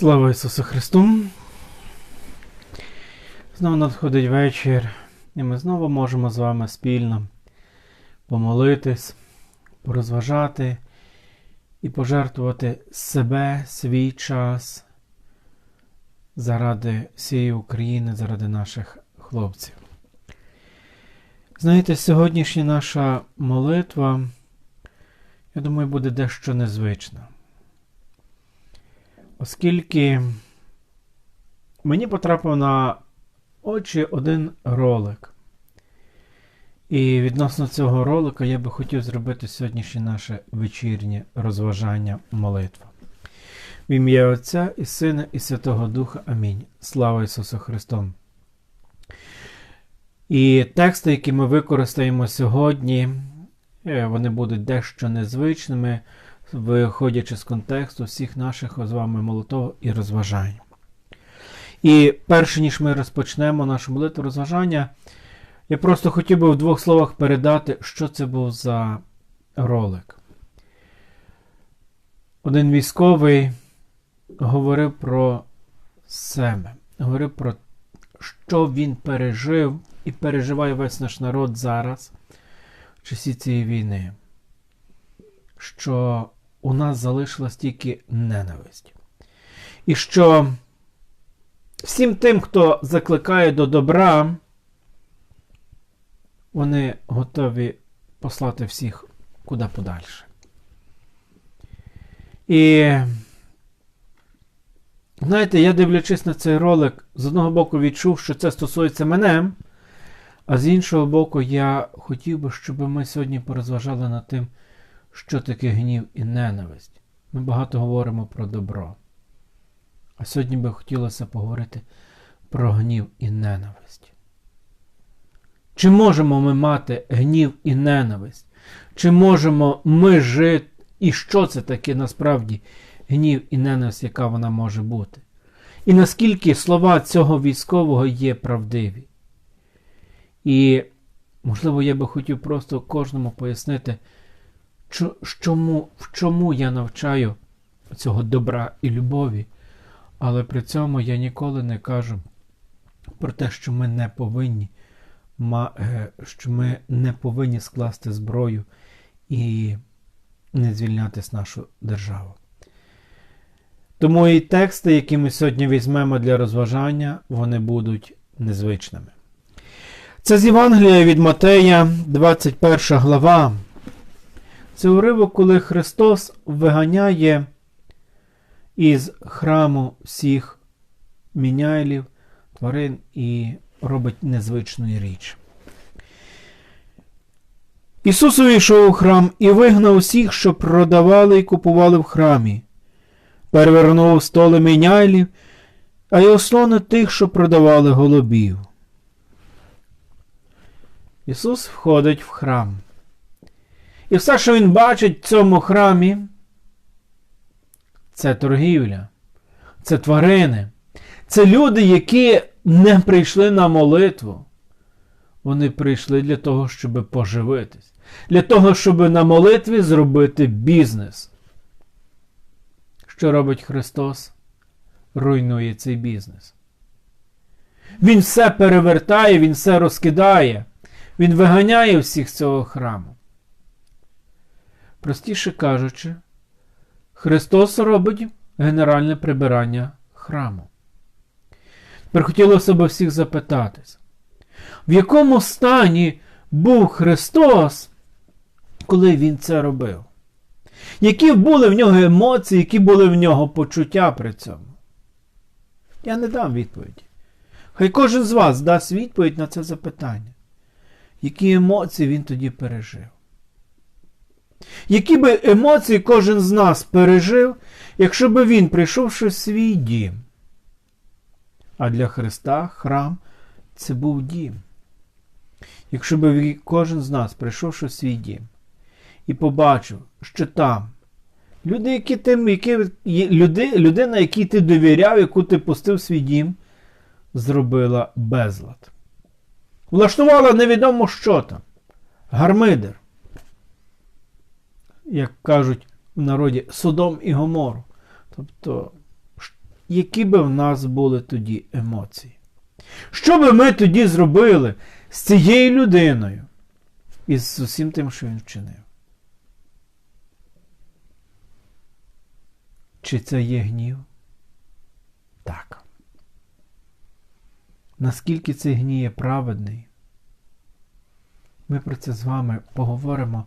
Слава Ісусу Христу! Знову надходить вечір, і ми знову можемо з вами спільно помолитись, порозважати і пожертвувати себе, свій час заради всієї України, заради наших хлопців. Знаєте, сьогоднішня наша молитва, я думаю, буде дещо незвична. Оскільки мені потрапив на очі один ролик. І відносно цього ролика я би хотів зробити сьогоднішнє наше вечірнє розважання молитва. В ім'я Отця і Сина, і Святого Духа. Амінь. Слава Ісусу Христу! І тексти, які ми використаємо сьогодні, е, вони будуть дещо незвичними виходячи з контексту всіх наших з вами молитов і розважань. І перше ніж ми розпочнемо нашу молитву розважання, я просто хотів би в двох словах передати, що це був за ролик. Один військовий говорив про себе, говорив про що він пережив і переживає весь наш народ зараз в часі цієї війни. Що у нас залишилась тільки ненависть. І що всім тим, хто закликає до добра, вони готові послати всіх куди подальше. І, знаєте, я дивлячись на цей ролик, з одного боку відчув, що це стосується мене, а з іншого боку, я хотів би, щоб ми сьогодні порозважали над тим, що таке гнів і ненависть. Ми багато говоримо про добро. А сьогодні би хотілося поговорити про гнів і ненависть. Чи можемо ми мати гнів і ненависть? Чи можемо ми жити? І що це таке насправді гнів і ненависть, яка вона може бути? І наскільки слова цього військового є правдиві? І, можливо, я би хотів просто кожному пояснити, чому, в чому я навчаю цього добра і любові, але при цьому я ніколи не кажу про те, що ми не повинні, е, що ми не повинні скласти зброю і не звільнятись нашу державу. Тому і тексти, які ми сьогодні візьмемо для розважання, вони будуть незвичними. Це з Євангелія від Матея, 21 глава. Це уривок, коли Христос виганяє із храму всіх міняйлів, тварин і робить незвичну річ. Ісус увійшов у храм і вигнав усіх, що продавали і купували в храмі, перевернув столи міняйлів, а й ослони тих, що продавали голубів. Ісус входить в храм. І все, що він бачить в цьому храмі, це торгівля, це тварини, це люди, які не прийшли на молитву. Вони прийшли для того, щоб поживитись, для того, щоб на молитві зробити бізнес. Що робить Христос? Руйнує цей бізнес. Він все перевертає, Він все розкидає, Він виганяє всіх з цього храму. Простіше кажучи, Христос робить генеральне прибирання храму. Тепер хотілося б всіх запитатись, в якому стані був Христос, коли Він це робив? Які були в нього емоції, які були в нього почуття при цьому? Я не дам відповіді. Хай кожен з вас дасть відповідь на це запитання. Які емоції він тоді пережив? Які би емоції кожен з нас пережив, якщо би він, прийшовши в свій дім? А для Христа храм це був дім. Якщо би кожен з нас, прийшовши в свій дім, і побачив, що там люди, які ти, які, люди, людина, якій ти довіряв, яку ти пустив в свій дім, зробила безлад. Влаштувала невідомо що там. Гармидер як кажуть в народі, Содом і Гомору. Тобто які би в нас були тоді емоції. Що би ми тоді зробили з цією людиною і з усім тим, що він вчинив? Чи це є гнів? Так. Наскільки цей гнів є праведний? Ми про це з вами поговоримо,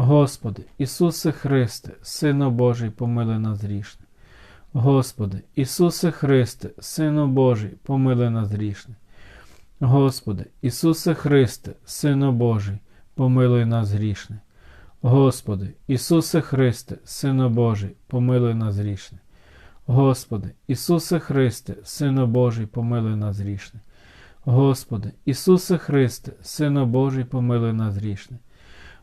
Господи, Ісусе Христе, Сину Божий, помили нас грішне. Господи, Ісусе Христе, Сину Божий, помили нас грішне. Господи, Ісусе Христе, Сину Божий, помилуй нас грішне. Господи, Ісусе Христе, Сину Божий, помилуй нас грішне. Господи, Ісусе Христе, Сину Божий, помилуй нас грішне. Господи, Ісусе Христе, Сину Божий, помилуй нас грішне.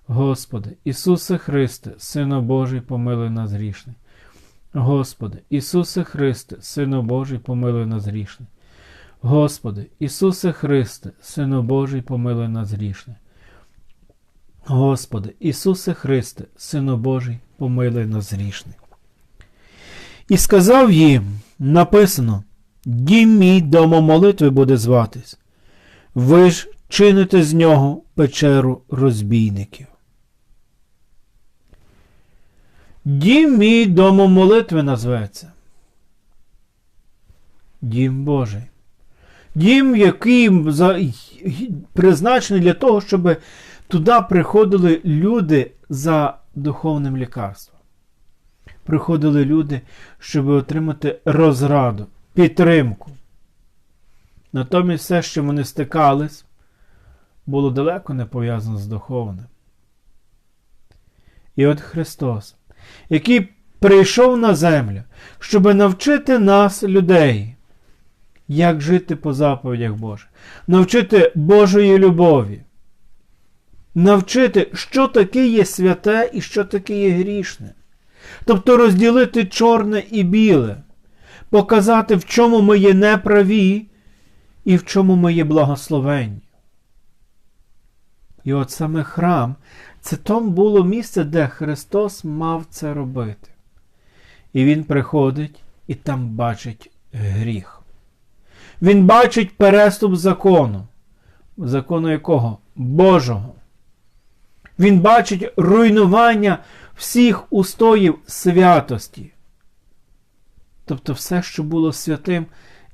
Господи, Ісусе Христе, Сину Божий, помилуй нас грішне. Господи, Ісусе Христе, Сину Божий, помилуй нас грішне. Господи, Ісусе Христе, Сину Божий, помилуй нас грішне. Господи, Ісусе Христе, Сину Божий, помилуй нас грішне. І сказав їм, написано, Дім мій домо молитви буде зватись. Ви ж чините з нього печеру розбійників. Дім мій домо молитви назветься. Дім Божий. Дім, який призначений для того, щоб туди приходили люди за духовним лікарством. Приходили люди, щоб отримати розраду, підтримку. Натомість все, що вони стикались, було далеко не пов'язано з духовним. І от Христос, який прийшов на землю, щоб навчити нас, людей, як жити по заповідях Божих, навчити Божої любові, навчити, що таке є святе і що таке є грішне. Тобто розділити чорне і біле, показати, в чому ми є неправі і в чому ми є благословенні. І от саме храм це там було місце, де Христос мав це робити. І Він приходить і там бачить гріх. Він бачить переступ закону, закону якого? Божого. Він бачить руйнування всіх устоїв святості. Тобто все, що було святим,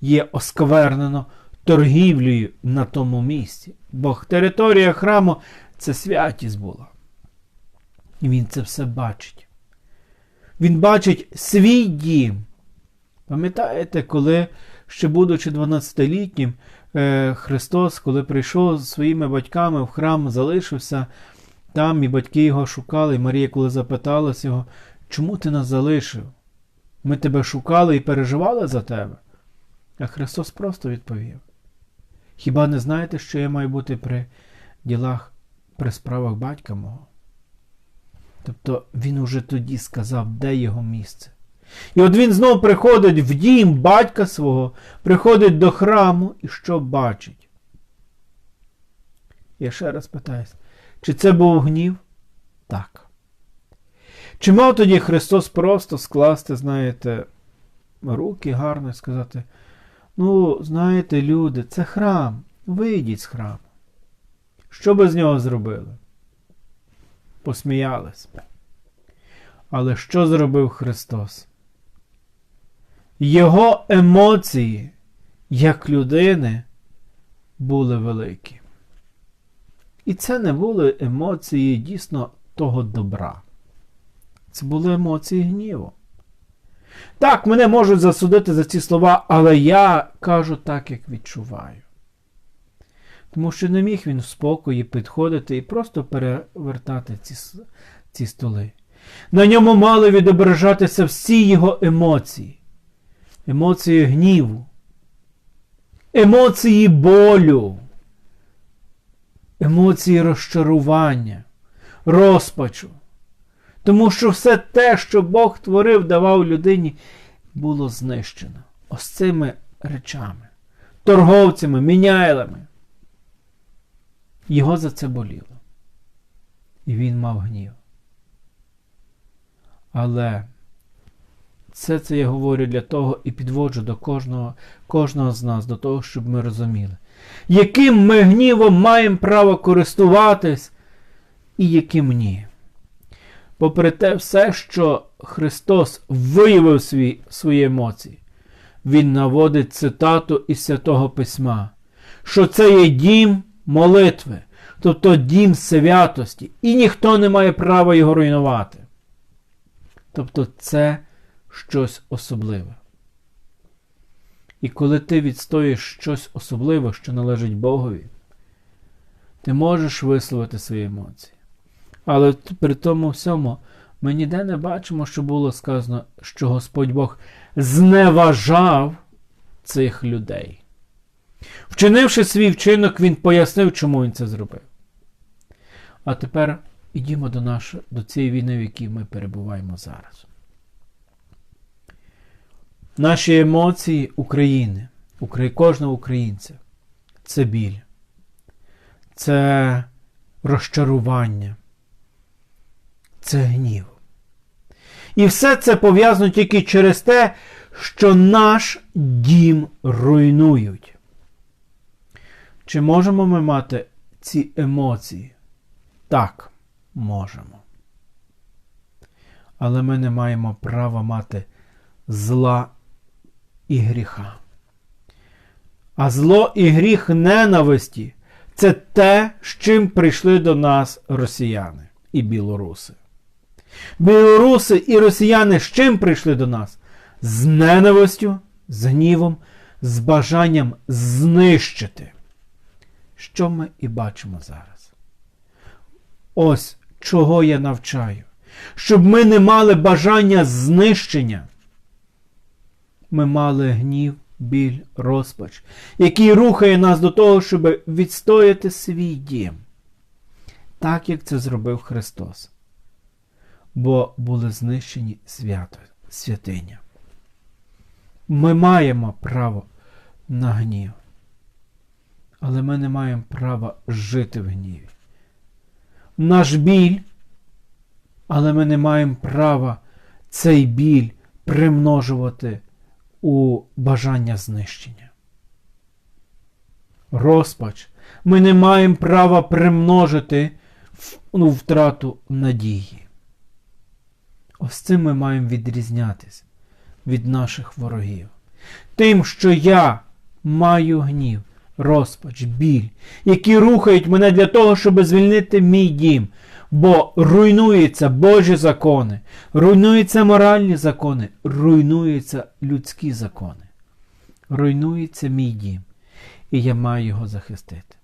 є осквернено торгівлею на тому місці. Бо територія храму це святість була. І він це все бачить. Він бачить свій дім. Пам'ятаєте, коли, ще будучи 12-літнім, е, Христос, коли прийшов зі своїми батьками в храм, залишився там, і батьки його шукали, і Марія, коли запиталась його, чому ти нас залишив? Ми тебе шукали і переживали за тебе. А Христос просто відповів: Хіба не знаєте, що я маю бути при ділах, при справах батька мого? Тобто він уже тоді сказав, де його місце. І от він знов приходить в дім батька свого, приходить до храму і що бачить? Я ще раз питаюся, чи це був гнів? Так. Чи мав тоді Христос просто скласти, знаєте, руки гарно і сказати, ну, знаєте, люди, це храм, вийдіть з храму. Що би з нього зробили? Посміялись. Але що зробив Христос? Його емоції, як людини, були великі. І це не були емоції дійсно того добра. Це були емоції гніву. Так, мене можуть засудити за ці слова, але я кажу так, як відчуваю. Тому що не міг він в спокої підходити і просто перевертати ці, ці столи. На ньому мали відображатися всі його емоції. емоції гніву, емоції болю, емоції розчарування, розпачу. Тому що все те, що Бог творив, давав людині, було знищено ось цими речами, торговцями, міняйлами. Його за це боліло. І він мав гнів. Але все це я говорю для того і підводжу до кожного, кожного з нас, до того, щоб ми розуміли, яким ми гнівом маємо право користуватись і яким ні. Попри те, все, що Христос виявив свої, свої емоції, Він наводить цитату із Святого Письма, що це є дім молитви, тобто дім святості, і ніхто не має права його руйнувати. Тобто це щось особливе. І коли ти відстоїш щось особливе, що належить Богові, ти можеш висловити свої емоції. Але при тому всьому ми ніде не бачимо, що було сказано, що Господь Бог зневажав цих людей. Вчинивши свій вчинок, він пояснив, чому він це зробив. А тепер ідімо до, нашої, до цієї війни, в якій ми перебуваємо зараз. Наші емоції України, кожного українця це біль, це розчарування, це гнів. І все це пов'язано тільки через те, що наш дім руйнують. Чи можемо ми мати ці емоції? Так, можемо. Але ми не маємо права мати зла і гріха. А зло і гріх ненависті це те, з чим прийшли до нас росіяни і білоруси. Білоруси і росіяни з чим прийшли до нас? З ненавистю, з гнівом, з бажанням знищити. Що ми і бачимо зараз? Ось чого я навчаю. Щоб ми не мали бажання знищення. Ми мали гнів, біль, розпач, який рухає нас до того, щоб відстояти свій дім. Так як це зробив Христос бо були знищені свято, святиня. Ми маємо право на гнів, але ми не маємо права жити в гніві. Наш біль, але ми не маємо права цей біль примножувати у бажання знищення. Розпач. Ми не маємо права примножити в, ну, втрату надії. Ось цим ми маємо відрізнятися від наших ворогів. Тим, що я маю гнів, розпач, біль, які рухають мене для того, щоб звільнити мій дім. Бо руйнуються Божі закони, руйнуються моральні закони, руйнуються людські закони. Руйнується мій дім, і я маю його захистити.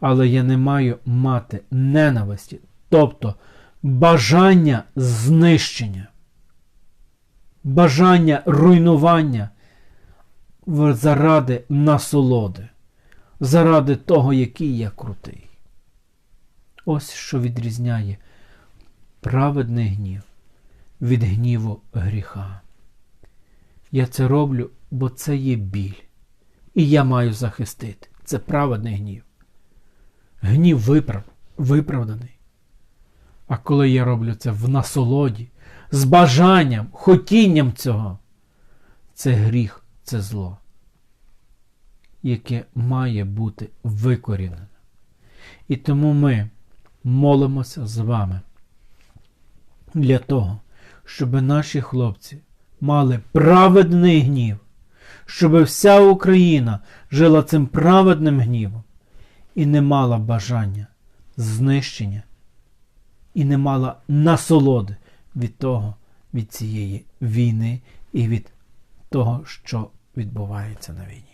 Але я не маю мати ненависті, тобто бажання знищення, бажання руйнування заради насолоди, заради того, який я крутий. Ось що відрізняє праведний гнів від гніву гріха. Я це роблю, бо це є біль. І я маю захистити. Це праведний гнів. Гнів виправ, виправданий. А коли я роблю це в насолоді, з бажанням, хотінням цього, це гріх, це зло, яке має бути викорінене. І тому ми молимося з вами для того, щоб наші хлопці мали праведний гнів, щоб вся Україна жила цим праведним гнівом і не мала бажання знищення і не мала насолоди від того, від цієї війни і від того, що відбувається на війні.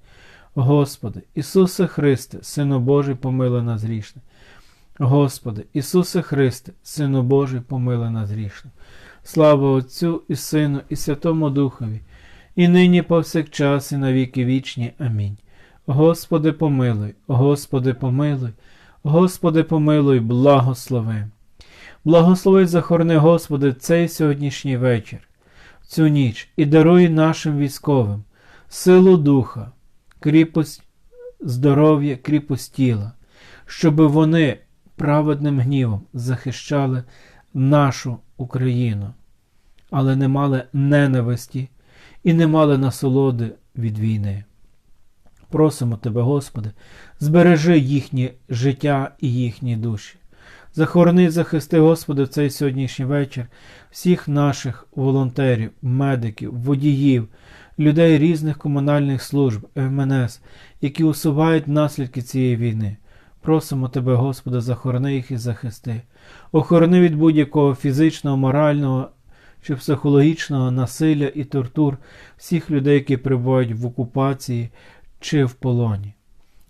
Господи, Ісусе Христе, Сино Божий, помилуй нас грішне. Господи, Ісусе Христе, Сину Божий, помилуй нас грішне. Слава Отцю і Сину, і Святому Духові, і нині повсякчас, і на віки вічні. Амінь. Господи, помилуй, Господи, помилуй, Господи, помилуй, благослови. Благослови захорони, Господи, цей сьогоднішній вечір, цю ніч, і даруй нашим військовим силу духа, кріпость здоров'я, кріпость тіла, щоб вони праведним гнівом захищали нашу Україну, але не мали ненависті і не мали насолоди від війни. Просимо Тебе, Господи, збережи їхнє життя і їхні душі. Захорони захисти, Господи, в цей сьогоднішній вечір всіх наших волонтерів, медиків, водіїв, людей різних комунальних служб, МНС, які усувають наслідки цієї війни. Просимо Тебе, Господи, захорони їх і захисти. Охорони від будь-якого фізичного, морального чи психологічного насилля і тортур всіх людей, які перебувають в окупації чи в полоні.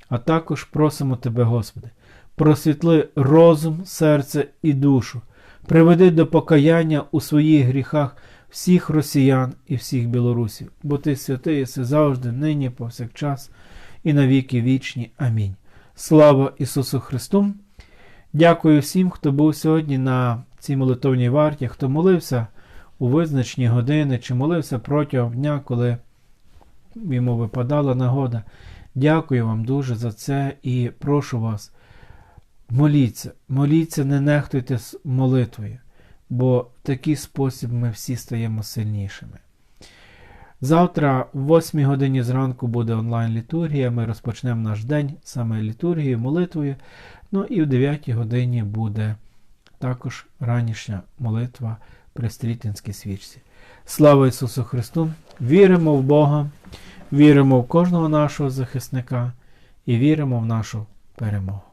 А також просимо Тебе, Господи, просвітли розум, серце і душу, приведи до покаяння у своїх гріхах всіх росіян і всіх білорусів, бо Ти святий єси завжди, нині, повсякчас, і на віки вічні. Амінь. Слава Ісусу Христу! Дякую всім, хто був сьогодні на цій молитовній варті, хто молився у визначні години чи молився протягом дня, коли йому випадала нагода. Дякую вам дуже за це і прошу вас, моліться, моліться, не нехтуйте молитвою, бо в такий спосіб ми всі стаємо сильнішими. Завтра, в 8 годині зранку, буде онлайн-літургія. Ми розпочнемо наш день саме літургією, молитвою. Ну і в 9 годині буде також ранішня молитва при стрітинській свічці. Слава Ісусу Христу! Віримо в Бога, віримо в кожного нашого захисника і віримо в нашу перемогу.